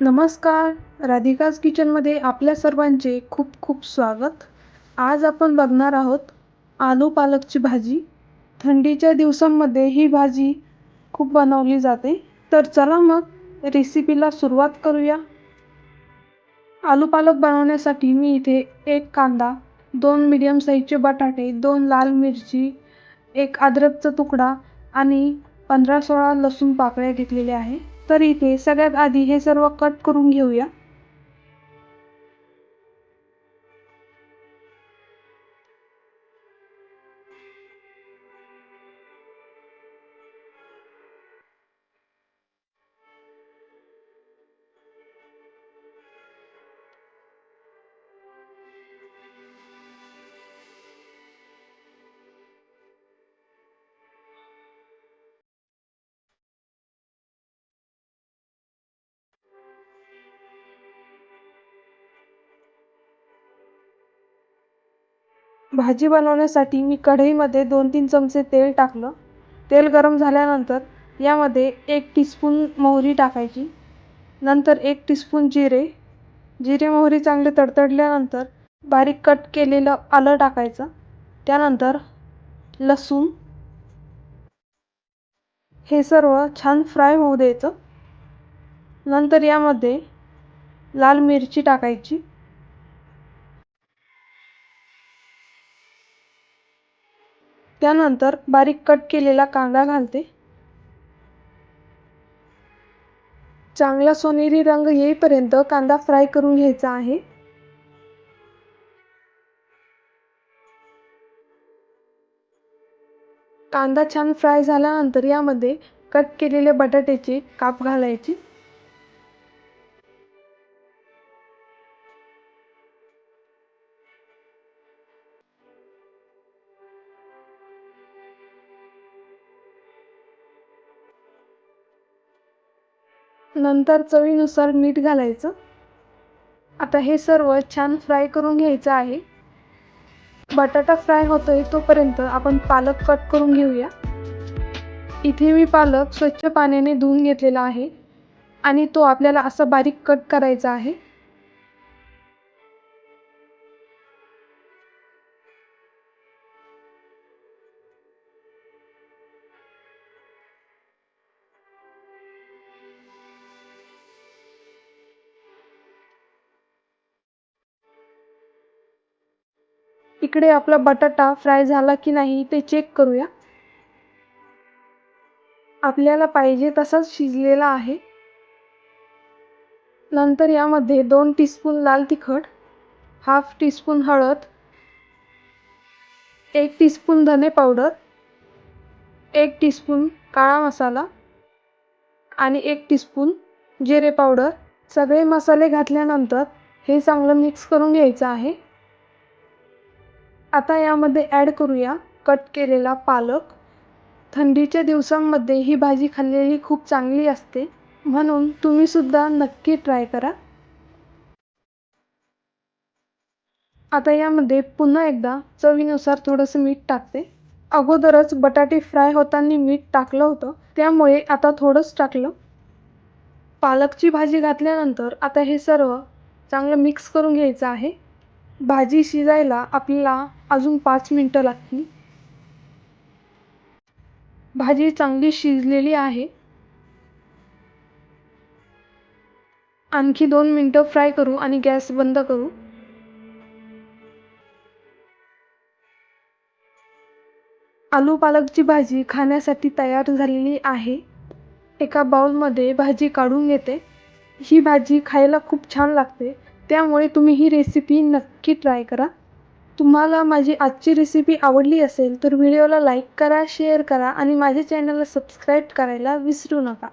नमस्कार राधिकाज किचनमध्ये आपल्या सर्वांचे खूप खूप स्वागत. आज आपण बघणार आहोत आलू पालकची भाजी. थंडीच्या दिवसांमध्ये ही भाजी खूप बनवली जाते. तर चला मग रेसिपीला सुरुवात करूया. आलू पालक बनवण्यासाठी मी इथे एक कांदा दोन मीडियम साईजचे बटाटे दोन लाल मिरची एक अद्रकचा तुकडा आणि पंधरा सोळा लसूण पाकळ्या घेतलेल्या आहे. तर इथे सगळ्यात आधी हे सर्व कट करून घेऊया. भाजी बनवण्यासाठी मी कढईमध्ये दोन तीन चमचे तेल टाकलं. तेल गरम झाल्यानंतर यामध्ये एक टीस्पून मोहरी टाकायची. नंतर एक टीस्पून जिरे. जिरे मोहरी चांगले तडतडल्यानंतर बारीक कट केलेलं आलं टाकायचं. त्यानंतर लसूण. हे सर्व छान फ्राय होऊ द्यायचं. नंतर यामध्ये लाल मिरची टाकायची. त्यानंतर बारीक कट केलेला कांदा घालते. चांगला सोनेरी रंग येईपर्यंत कांदा फ्राय करून घ्यायचा आहे. कांदा छान फ्राय झाल्यानंतर यामध्ये कट केलेले बटाट्याचे काप घालायचे. नंतर चवीनुसार मीठ घालायचं. आता हे सर्व छान फ्राय करून घ्यायचं आहे. बटाटा फ्राय होतोय तोपर्यंत आपण पालक कट करून घेऊया. इथे मी पालक स्वच्छ पाण्याने धुवून घेतलेला आहे. आणि तो आपल्याला असा बारीक कट करायचा आहे. इकडे आपला बटाटा फ्राय झाला की नाही ते चेक करूया. आपल्याला पाहिजे तसाच शिजलेला आहे. नंतर यामध्ये दोन टीस्पून लाल तिखट हाफ टीस्पून हळद एक टीस्पून धने पावडर एक टीस्पून काळा मसाला आणि एक टीस्पून जिरे पावडर. सगळे मसाले घातल्यानंतर हे चांगलं मिक्स करून घ्यायचं आहे. आता यामध्ये ॲड करूया. कट केलेला पालक. थंडीच्या दिवसांमध्ये ही भाजी खाल्लेली खूप चांगली असते. म्हणून तुम्हीसुद्धा नक्की ट्राय करा. आता यामध्ये पुन्हा एकदा चवीनुसार थोडंसं मीठ टाकते. अगोदरच बटाटे फ्राय होताना मीठ टाकलं होतं. त्यामुळे आता थोडंच टाकलं. पालकची भाजी घातल्यानंतर आता हे सर्व चांगलं मिक्स करून घ्यायचं आहे. भाजी शिजायला आपल्याला अजून पाच मिनटं लागतील. भाजी चांगली शिजलेली आहे. आणखी दोन मिनटं फ्राय करू आणि गॅस बंद करू. आलू पालकची भाजी खाण्यासाठी तयार झालेली आहे. एका बाउलमध्ये भाजी काढून घेते. ही भाजी खायला खूप छान लागते. त्यामुळे तुम्ही ही रेसिपी नक्की ट्राय करा. तुम्हाला माझी आजची रेसिपी आवडली असेल तर व्हिडिओला लाईक करा शेअर करा आणि माझ्या चॅनलला सबस्क्राईब करायला विसरू नका.